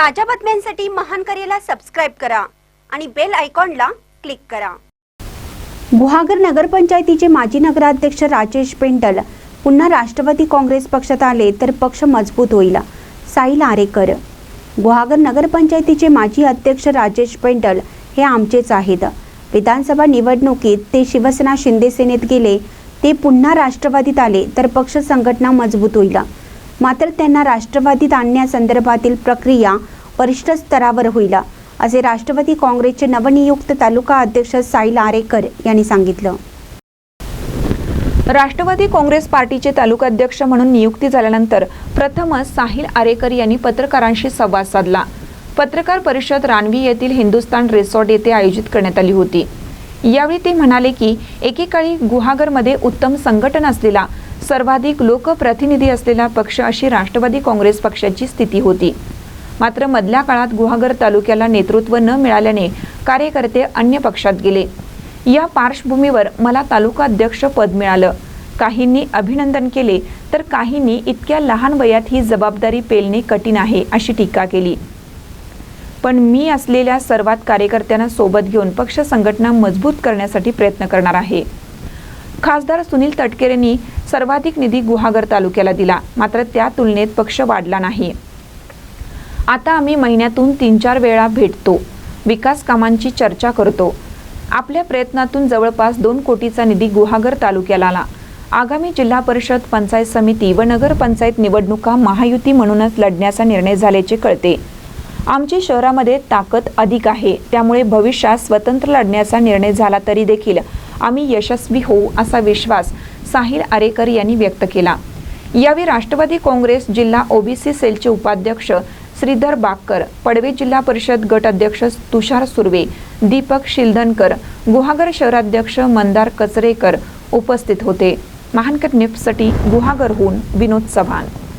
ताज्या बातम्यांसाठी महान करेला सबस्क्राईब करा आणि बेल आयकॉनला क्लिक करा. गुहागर नगरपंचायतीचे माजी नगराध्यक्ष राजेश पेंडल पुन्हा राष्ट्रवादी काँग्रेस पक्षात आले तर पक्ष मजबूत होईल. साईल आरेकर गुहागर नगरपंचायतीचे माजी अध्यक्ष राजेश पेंडल हे आमचेच आहेत. विधानसभा निवडणुकीत ते शिवसेना शिंदे सेनेत गेले ते पुन्हा राष्ट्रवादीत आले तर पक्ष संघटना मजबूत होईल. मात्र त्यांना राष्ट्रवादीत आणण्यासंदर्भातील प्रक्रिया वरिष्ठ स्तरावर होईल असे राष्ट्रवादी काँग्रेसचे नवनियुक्त तालुका अध्यक्ष साईल आरेकर यांनी सांगितलं. राष्ट्रवादी काँग्रेस पार्टीचे तालुकाध्यक्ष म्हणून नियुक्ती झाल्यानंतर प्रथमच साहिल आरेकर यांनी पत्रकारांशी संवाद साधला. पत्रकार परिषद रानवी येथील हिंदुस्तान रिसॉर्ट येथे आयोजित करण्यात आली होती. यावेळी ते म्हणाले की एकेकाळी गुहागरमध्ये उत्तम संघटन असलेला सर्वाधिक लोकप्रतिनिधी असलेला पक्ष अशी राष्ट्रवादी काँग्रेस पक्षाची स्थिती होती. मात्र मधल्या काळात गुहागर तालुक्याला नेतृत्व न मिळाल्याने कार्यकर्ते अन्य पक्षात गेले. या पार्श्वभूमीवर मला तालुका अध्यक्ष पद मिळालं. काहींनी अभिनंदन केले तर काहींनी इतक्या लहान वयात ही जबाबदारी पेलणे कठीण आहे अशी टीका केली. पण मी असलेल्या सर्वात कार्यकर्त्यांना सोबत घेऊन पक्ष संघटना मजबूत करण्यासाठी प्रयत्न करणार आहे. खासदार सुनील तटकरेंनी सर्वाधिक निधी गुहागर तालुक्याला दिला. मात्र त्या तुलनेत पक्ष वाढला नाही. आता आम्ही महिन्यातून तीन चार वेळा भेटतो. विकास कामांची चर्चा करतो. आपल्या प्रयत्नातून जवळपास दोन कोटीचा निधी गुहागर तालुक्याला आला. आगामी जिल्हा परिषद पंचायत समिती व नगरपंचायत निवडणुका महायुती म्हणूनच लढण्याचा निर्णय झाल्याचे कळते. आमची शहरामध्ये ताकद अधिक आहे. त्यामुळे भविष्यात स्वतंत्र लढण्याचा निर्णय झाला तरी देखील आम्ही यशस्वी होऊ असा विश्वास साहिल आरेकर यांनी व्यक्त केला. यावेळी राष्ट्रवादी काँग्रेस जिल्हा ओबीसी सेलचे उपाध्यक्ष श्रीधर बागकर पडवे जिल्हा परिषद गट अध्यक्ष तुषार सुर्वे दीपक शिलधनकर गुहागर शहराध्यक्ष मंदार कचरेकर उपस्थित होते. महानकर न्यूजसाठी गुहागरहून विनोद चव्हाण.